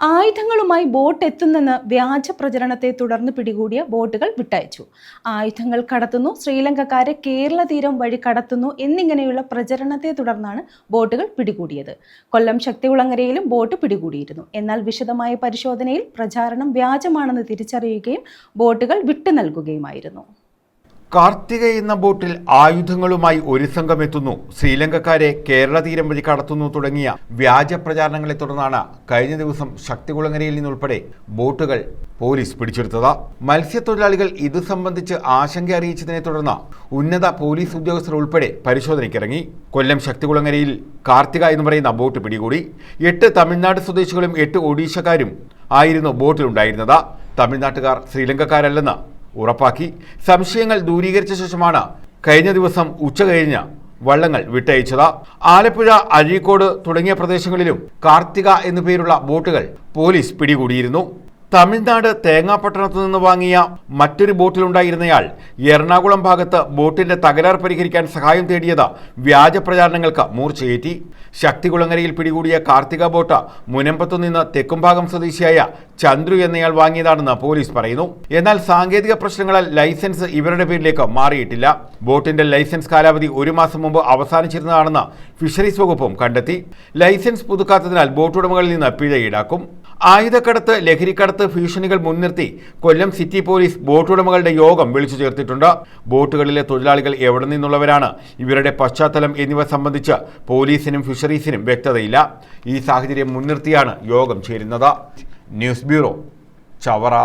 ആയുധങ്ങളുമായി boat എത്തുന്നെന്ന് വ്യാജ പ്രചരണത്തെ തുടർന്ന് പിടികൂടിയ ബോട്ടുകൾ വിട്ടയച്ചു. ആയുധങ്ങൾ കടത്തുന്നു ശ്രീലങ്കക്കാരെ കേരള തീരം വഴി കടത്തുന്നു എന്നിങ്ങനെയുള്ള പ്രചരണത്തെ തുടർന്നാണ് ബോട്ടുകൾ പിടികൂടിയത്. കൊല്ലം ശക്തികുളങ്ങരയിലും ബോട്ട് പിടികൂടിയിരുന്നു. എന്നാൽ വിശദമായ പരിശോധനയിൽ പ്രചാരണം വ്യാജമാണെന്ന് തിരിച്ചറിയുകയും ബോട്ടുകൾ വിട്ടു നൽകുകയുമായിരുന്നു കാർത്തിക എന്ന ബോട്ടിൽ ആയുധങ്ങളുമായി ഒരു സംഘം എത്തുന്നു. ശ്രീലങ്കക്കാരെ കേരള തീരം വഴി കടത്തുന്നു തുടങ്ങിയ വ്യാജ പ്രചാരണങ്ങളെ തുടർന്നാണ് കഴിഞ്ഞ ദിവസം ശക്തികുളങ്ങരയിൽ നിന്നുൾപ്പെടെ ബോട്ടുകൾ പോലീസ് പിടിച്ചെടുത്തത്. മത്സ്യത്തൊഴിലാളികൾ ഇത് സംബന്ധിച്ച് ആശങ്ക അറിയിച്ചതിനെ തുടർന്ന് ഉന്നത പോലീസ് ഉദ്യോഗസ്ഥർ ഉൾപ്പെടെ പരിശോധനയ്ക്കിറങ്ങി. കൊല്ലം ശക്തികുളങ്ങരയിൽ കാർത്തിക എന്ന് പറയുന്ന ബോട്ട് പിടികൂടി. എട്ട് തമിഴ്നാട് സ്വദേശികളും എട്ട് ഒഡീഷക്കാരും ആയിരുന്നു ബോട്ടിലുണ്ടായിരുന്നത്. തമിഴ്നാട്ടുകാർ ശ്രീലങ്കക്കാരല്ലെന്ന് ഉറപ്പാക്കി. സംശയങ്ങൾ ദൂരീകരിച്ച ശേഷമാണ് കഴിഞ്ഞ ദിവസം ഉച്ച കഴിഞ്ഞ് വള്ളങ്ങൾ വിട്ടയച്ചത്. ആലപ്പുഴ അഴീക്കോട് തുടങ്ങിയ പ്രദേശങ്ങളിലും കാർത്തിക എന്നു പേരുള്ള ബോട്ടുകൾ പോലീസ് പിടികൂടിയിരുന്നു. തമിഴ്നാട് തേങ്ങാപട്ടണത്തു നിന്ന് വാങ്ങിയ മറ്റൊരു ബോട്ടിലുണ്ടായിരുന്നയാൾ എറണാകുളം ഭാഗത്ത് ബോട്ടിന്റെ തകരാർ പരിഹരിക്കാൻ സഹായം തേടിയത് വ്യാജ പ്രചാരണങ്ങൾക്ക് മൂർച്ചയേറ്റി. ശക്തികുളങ്ങരയിൽ പിടികൂടിയ കാർത്തിക ബോട്ട് മുനമ്പത്തു നിന്ന് തെക്കുംഭാഗം സ്വദേശിയായ ചന്ദ്രു എന്നയാൾ വാങ്ങിയതാണെന്ന് പോലീസ് പറയുന്നു. എന്നാൽ സാങ്കേതിക പ്രശ്നങ്ങളാൽ ലൈസൻസ് ഇവരുടെ പേരിലേക്ക് മാറിയിട്ടില്ല. ബോട്ടിന്റെ ലൈസൻസ് കാലാവധി ഒരു മാസം മുമ്പ് അവസാനിച്ചിരുന്നതാണെന്ന് ഫിഷറീസ് വകുപ്പും കണ്ടെത്തി. ലൈസൻസ് പുതുക്കാത്തതിനാൽ ബോട്ടുടമകളിൽ നിന്ന് പിഴ ഈടാക്കും. ആയുധക്കടത്ത് ലഹരിക്കടത്ത് ഭീഷണികൾ മുൻനിർത്തി കൊല്ലം സിറ്റി പോലീസ് ബോട്ടുടമകളുടെ യോഗം വിളിച്ചു ചേർത്തിട്ടുണ്ട്. ബോട്ടുകളിലെ തൊഴിലാളികൾ എവിടെ നിന്നുള്ളവരാണ്? ഇവരുടെ പശ്ചാത്തലം എന്നിവ സംബന്ധിച്ച് പോലീസിനും ഫിഷറീസിനും വ്യക്തതയില്ല. ഈ സാഹചര്യം മുൻനിർത്തിയാണ് യോഗം ചേരുന്നത്. News bureau Chavara.